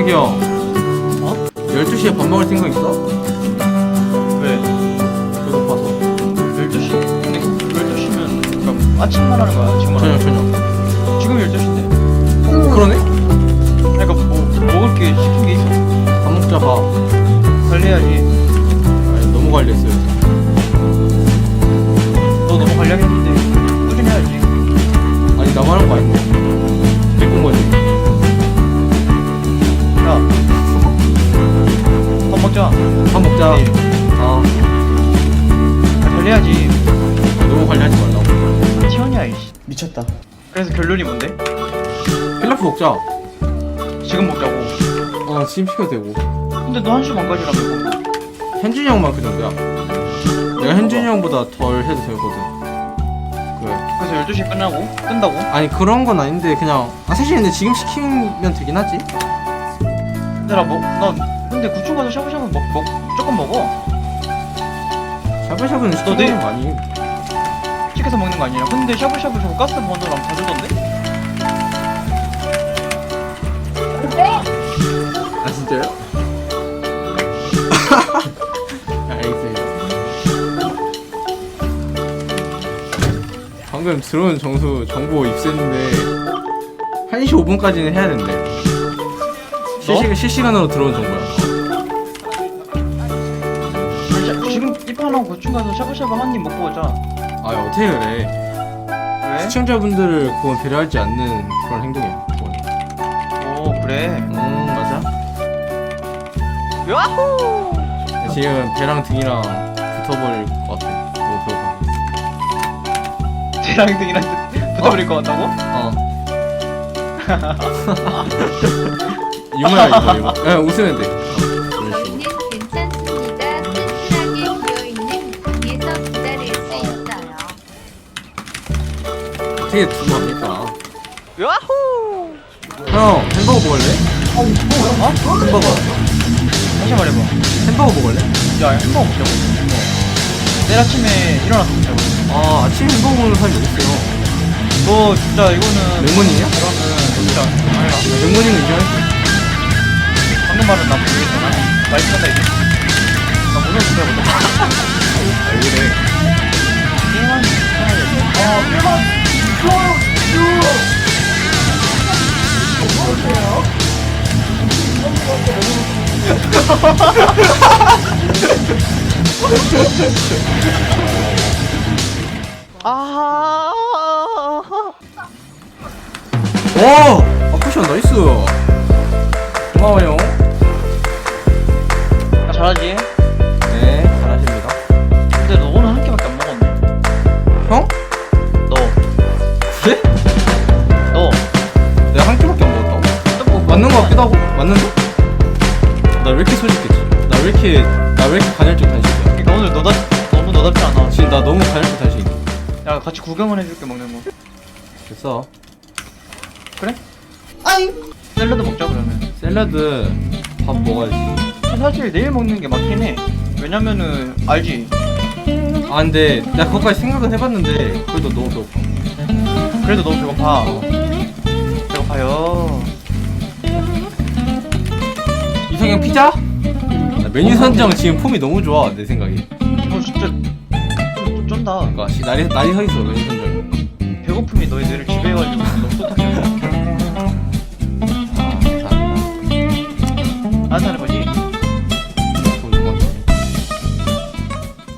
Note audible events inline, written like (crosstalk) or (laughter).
자기야 어? 12시에 밥 먹을 생각 있어? 왜? 배고파서 12시? 근데 12시면 그럼 아침만 하는 거야? 지금 저녁 하는 관리하지 말라고. 티원이야 이씨. 미쳤다. 그래서 결론이 뭔데? 필라프 먹자. 지금 먹자고. 어 지금 시켜도 되고. 근데 너 1시 반까지라며 현준이 형만 그 정도야 내가 현준이 형보다 덜 해도 되거든. 그래. 그래서 12시에 끝나고? 끈다고? 아니 그런 건 아닌데 그냥 아 사실 근데 지금 시키면 되긴 하지. 근데 나 먹, 나 근데 구충 가서 샤브샤브 먹, 먹, 조금 먹어. 샤브샤브는 시켜 내- 먹는 거 아니 시켜서 먹는 거 아니야 근데 샤브샤브 저거 가스 버너랑 다 주던데? 아 진짜요? (laughs) 알겠습니다 방금 들어온 정수 정보 입수했는데 1시 5분까지는 해야 된대. 실시간, 실시간으로 들어온 정보야. 자, 지금 입학하고 구충 가서 샤브샤브 한 입 먹고 오자 아 어떻게 그래 왜? 시청자분들을 그건 배려하지 않는 그런 행동이야 그건. 오 그래 음 맞아 야호 지금 배랑 등이랑 붙어버릴 것 같아 너무 배고파 쟤랑 등이랑 붙어버릴 것 같다고? 어. (laughs) (laughs) 유머야 이거 이거. 그냥 웃으면 돼. 어떻게 두고 합니까? 야호 형 햄버거 먹을래? 어? 햄버거. 다시 말해봐 햄버거 먹을래? 야 햄버거 먹자고 내일 아침에 일어나서 먹자고 아 아침 햄버거 먹는 사람이 어딨어요? 너 진짜 이거는 맹문이냐? 그러면 진짜 아니라 맹문이는 인정할게. 방금 말은 나 모르겠잖아 많이 찾다 이제 아. 오! 아쿠션 나이스. 고마워요. 야, 잘하지? 네 잘하십니다. 근데 너 오늘 한 끼밖에 안 먹었네. 형? 너, 그래? 너. 내가 한 끼밖에 안 먹었다고? 또 뭐, 맞는 거 같기도 하고 맞는데? 이렇게 나 왜 이렇게 간헐적 단식이야? 그러니까 오늘 너답, 너무 너답지 않아. 지금 나 너무 간헐적 단식. 야, 같이 구경을 해줄게, 먹는 거. 됐어. 그래? 아이! 샐러드 먹자, 그러면. 샐러드 밥 먹어야지. 사실 내일 먹는 게 맞긴 해. 왜냐면은, 알지? 아 근데 나 그것까지 생각은 해봤는데 그래도 너무 배고파. 그래도 너무 배고파. 어. 배고파요. 이성형 피자? 나 메뉴 선정 지금 폼이 너무 좋아 내 생각에. 너 진짜, 좀 쫀다. 그러니까 씨, 날이 날이 서 있어 메뉴 선정. 배고픔이 너의 뇌를 지배해가지고 너무. 아, 감